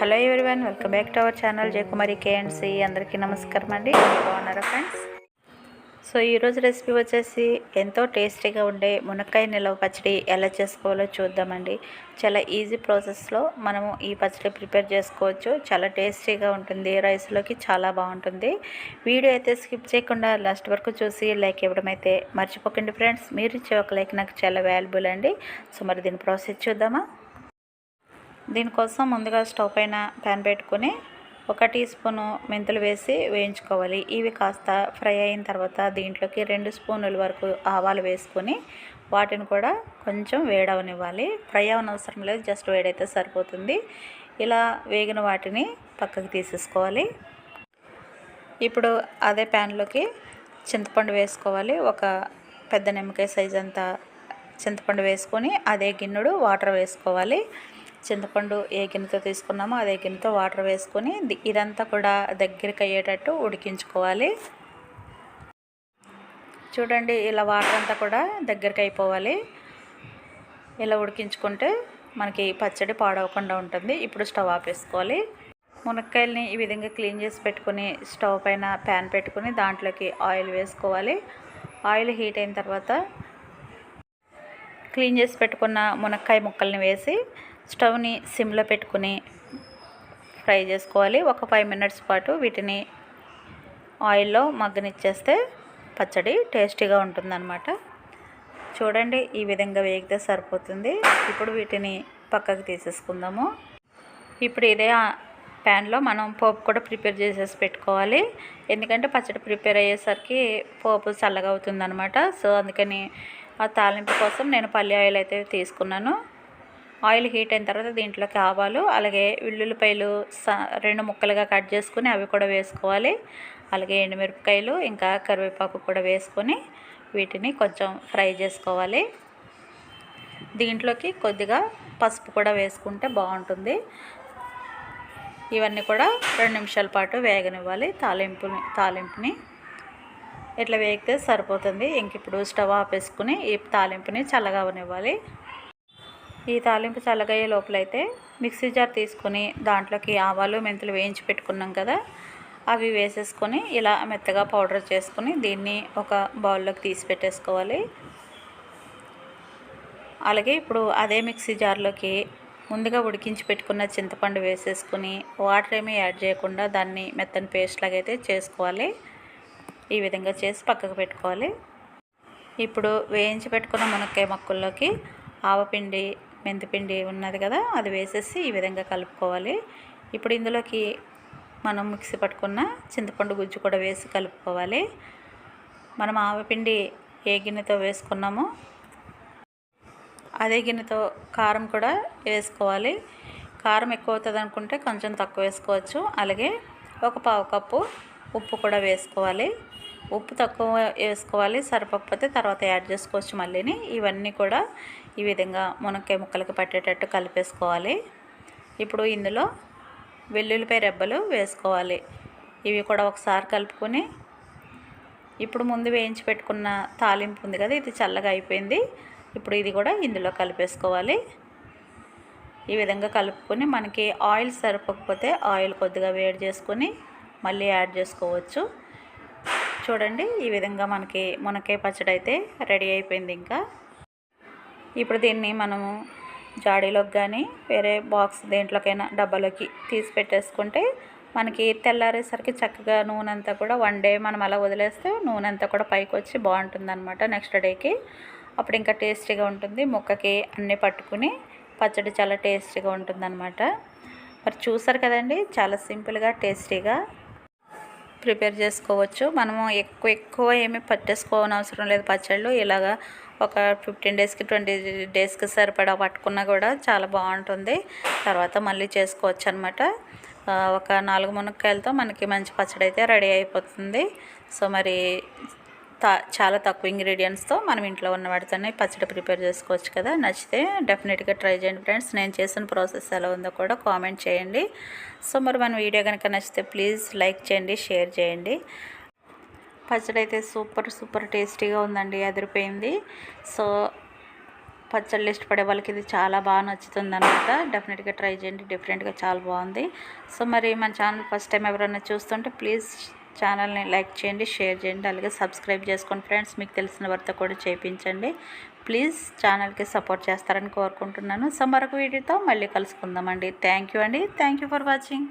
Hello everyone welcome back to our channel Jayakumari KNC అందరికీ నమస్కారం అండి. బాగున్నారా ఫ్రెండ్స్? సో ఈరోజు రెసిపీ వచ్చేసి ఎంతో టేస్టీగా ఉండే మునక్కాయ నిలవ పచ్చడి ఎలా చేసుకోవాలో చూద్దామండి. చాలా ఈజీ ప్రాసెస్లో మనము ఈ పచ్చడి ప్రిపేర్ చేసుకోవచ్చు. చాలా టేస్టీగా ఉంటుంది రైస్లోకి చాలా బాగుంటుంది. వీడియో అయితే స్కిప్ చేయకుండా లాస్ట్ వరకు చూసి లైక్ ఇవ్వడం అయితే మర్చిపోకండి ఫ్రెండ్స్. మీరు ఇచ్చే ఒక లైక్ నాకు చాలా వాల్యుబుల్ అండి. సో మరి దీని ప్రాసెస్ చూద్దామా? దీనికోసం ముందుగా స్టవ్ పైన ప్యాన్ పెట్టుకొని ఒక టీ స్పూను మెంతులు వేసి వేయించుకోవాలి. ఇవి కాస్త ఫ్రై అయిన తర్వాత దీంట్లోకి రెండు స్పూనుల వరకు ఆవాలు వేసుకొని వాటిని కూడా కొంచెం వేడవనివ్వాలి. ఫ్రై అవనవసరం లేదు జస్ట్ వేడైతే సరిపోతుంది. ఇలా వేగిన వాటిని పక్కకి తీసేసుకోవాలి. ఇప్పుడు అదే ప్యాన్లోకి చింతపండు వేసుకోవాలి. ఒక పెద్ద నిమ్మకాయ సైజ్ అంతా చింతపండు వేసుకొని అదే గిన్నెడు వాటర్ వేసుకోవాలి. చింతపండు ఏ గిన్నెతో తీసుకున్నామో అదే గిన్నెతో వాటర్ వేసుకొని ఇదంతా కూడా దగ్గరికి అయ్యేటట్టు ఉడికించుకోవాలి. చూడండి ఇలా వాటర్ అంతా కూడా దగ్గరికి అయిపోవాలి. ఇలా ఉడికించుకుంటే మనకి పచ్చడి పాడవకుండా ఉంటుంది. ఇప్పుడు స్టవ్ ఆపేసుకోవాలి. మునక్కాయల్ని ఈ విధంగా క్లీన్ చేసి పెట్టుకొని స్టవ్ పైన ప్యాన్ పెట్టుకొని దాంట్లోకి ఆయిల్ వేసుకోవాలి. ఆయిల్ హీట్ అయిన తర్వాత క్లీన్ చేసి పెట్టుకున్న మునక్కాయ ముక్కల్ని వేసి స్టవ్ని సిమ్లో పెట్టుకుని ఫ్రై చేసుకోవాలి. ఒక ఫైవ్ మినిట్స్ పాటు వీటిని ఆయిల్లో మగ్గనిచ్చేస్తే పచ్చడి టేస్టీగా ఉంటుందన్నమాట. చూడండి ఈ విధంగా వేగితే సరిపోతుంది. ఇప్పుడు వీటిని పక్కకు తీసేసుకుందాము. ఇప్పుడు ఇదే ప్యాన్లో మనం పోపు కూడా ప్రిపేర్ చేసేసి పెట్టుకోవాలి. ఎందుకంటే పచ్చడి ప్రిపేర్ అయ్యేసరికి పోపు చల్లగా అవుతుందన్నమాట. సో అందుకని ఆ తాలింపు కోసం నేను పల్లి ఆయిల్ అయితే తీసుకున్నాను. ఆయిల్ హీట్ అయిన తర్వాత దీంట్లోకి ఆవాలు అలాగే వెల్లుల్లిపాయలు రెండు ముక్కలుగా కట్ చేసుకుని అవి కూడా వేసుకోవాలి. అలాగే ఎండుమిరపకాయలు ఇంకా కరివేపాకు కూడా వేసుకొని వీటిని కొంచెం ఫ్రై చేసుకోవాలి. దీంట్లోకి కొద్దిగా పసుపు కూడా వేసుకుంటే బాగుంటుంది. ఇవన్నీ కూడా రెండు నిమిషాల పాటు వేగనివ్వాలి తాలింపుని తాలింపుని. ఇట్లా వేగితే సరిపోతుంది. ఇంక ఇప్పుడు స్టవ్ ఆపేసుకుని ఈ తాలింపుని చల్లగా అవనివ్వాలి. ఈ తాలింపు చల్లగయ్యే లోపలైతే మిక్సీ జార్ తీసుకొని దాంట్లోకి ఆవాలు మెంతులు వేయించి పెట్టుకున్నాం కదా అవి వేసేసుకొని ఇలా మెత్తగా పౌడర్ చేసుకొని దీన్ని ఒక బౌల్లోకి తీసి పెట్టేసుకోవాలి. అలాగే ఇప్పుడు అదే మిక్సీ జార్లోకి ముందుగా ఉడికించి పెట్టుకున్న చింతపండు వేసేసుకుని వాటర్ ఏమీ యాడ్ చేయకుండా దాన్ని మెత్తని పేస్ట్ అయితే చేసుకోవాలి. ఈ విధంగా చేసి పక్కకు పెట్టుకోవాలి. ఇప్పుడు వేయించి పెట్టుకున్న మునక్కాయ మొక్కల్లోకి ఆవపిండి మెంతిపిండి ఉన్నది కదా అది వేసేసి ఈ విధంగా కలుపుకోవాలి. ఇప్పుడు ఇందులోకి మనం మిక్సీ పట్టుకున్న చింతపండు గుజ్జు కూడా వేసి కలుపుకోవాలి. మనం ఆవపిండి ఏ గిన్నెతో వేసుకున్నామో అదే గిన్నెతో కారం కూడా వేసుకోవాలి. కారం ఎక్కువ అవుతుంది అనుకుంటే కొంచెం తక్కువ వేసుకోవచ్చు. అలాగే ఒక పావు కప్పు ఉప్పు కూడా వేసుకోవాలి. ఉప్పు తక్కువ వేసుకోవాలి సరిపోకపోతే తర్వాత యాడ్ చేసుకోవచ్చు మళ్ళీని. ఇవన్నీ కూడా ఈ విధంగా మునక్కాయ ముక్కలకి పట్టేటట్టు కలిపేసుకోవాలి. ఇప్పుడు ఇందులో వెల్లుల్లిపాయ రెబ్బలు వేసుకోవాలి. ఇవి కూడా ఒకసారి కలుపుకొని ఇప్పుడు ముందు వేయించి పెట్టుకున్న తాలింపు ఉంది కదా ఇది చల్లగా అయిపోయింది. ఇప్పుడు ఇది కూడా ఇందులో కలిపేసుకోవాలి. ఈ విధంగా కలుపుకొని మనకి ఆయిల్ సరిపోకపోతే ఆయిల్ కొద్దిగా వేడి చేసుకొని మళ్ళీ యాడ్ చేసుకోవచ్చు. చూడండి. ఈ విధంగా మనకి మునక్కాయ పచ్చడి అయితే రెడీ అయిపోయింది ఇంకా. ఇప్పుడు దీన్ని మనము జాడీలోకి కానీ వేరే బాక్స్ దేంట్లోకైనా డబ్బాలోకి తీసి పెట్టేసుకుంటే మనకి తెల్లారేసరికి చక్కగా నూనె అంతా కూడా వన్ డే మనం అలా వదిలేస్తే నూనె అంతా కూడా పైకి వచ్చి బాగుంటుంది అనమాట నెక్స్ట్ డేకి. అప్పుడు ఇంకా టేస్టీగా ఉంటుంది. ముక్కకి అన్నీ పట్టుకుని పచ్చడి చాలా టేస్టీగా ఉంటుందన్నమాట. మరి చూసారు కదండి చాలా సింపుల్గా టేస్టీగా ప్రిపేర్ చేసుకోవచ్చు. మనము ఎక్కువ ఎక్కువ ఏమీ పట్టేసుకోవని అవసరం లేదు పచ్చళ్ళు. ఇలాగా ఒక ఫిఫ్టీన్ డేస్కి ట్వంటీ డేస్కి సరిపడా పట్టుకున్నా కూడా చాలా బాగుంటుంది. తర్వాత మళ్ళీ చేసుకోవచ్చు అనమాట ఒక నాలుగు మునక్కాయలతో మనకి మంచి పచ్చడి అయితే రెడీ అయిపోతుంది. సో మరి చాలా తక్కువ ఇంగ్రీడియంట్స్తో మనం ఇంట్లో ఉన్న వాటితోనే పచ్చడి ప్రిపేర్ చేసుకోవచ్చు కదా. నచ్చితే డెఫినెట్గా ట్రై చేయండి ఫ్రెండ్స్. నేను చేసిన ప్రాసెస్ ఎలా ఉందో కూడా కామెంట్ చేయండి. సో మరి మన వీడియో కనుక నచ్చితే ప్లీజ్ లైక్ చేయండి షేర్ చేయండి. పచ్చడి అయితే సూపర్ సూపర్ టేస్టీగా ఉందండి అదిరిపోయింది. సో పచ్చళ్ళు ఇష్టపడే వాళ్ళకి ఇది చాలా బాగా నచ్చుతుంది అనమాట డెఫినెట్గా ట్రై చేయండి డిఫరెంట్గా చాలా బాగుంది. సో మరి మన ఛానల్ ఫస్ట్ టైం ఎవరైనా చూస్తుంటే ప్లీజ్ ఛానల్ని లైక్ చేయండి షేర్ చేయండి అలాగే సబ్స్క్రైబ్ చేసుకోండి ఫ్రెండ్స్. మీకు తెలిసిన వారితో కూడా చేయించండి ప్లీజ్ ఛానల్కి సపోర్ట్ చేస్తారని కోరుకుంటున్నాను. సో మరొక వీడియోతో మళ్ళీ కలుసుకుందామండి. థ్యాంక్ యూ అండి. Thank you for watching.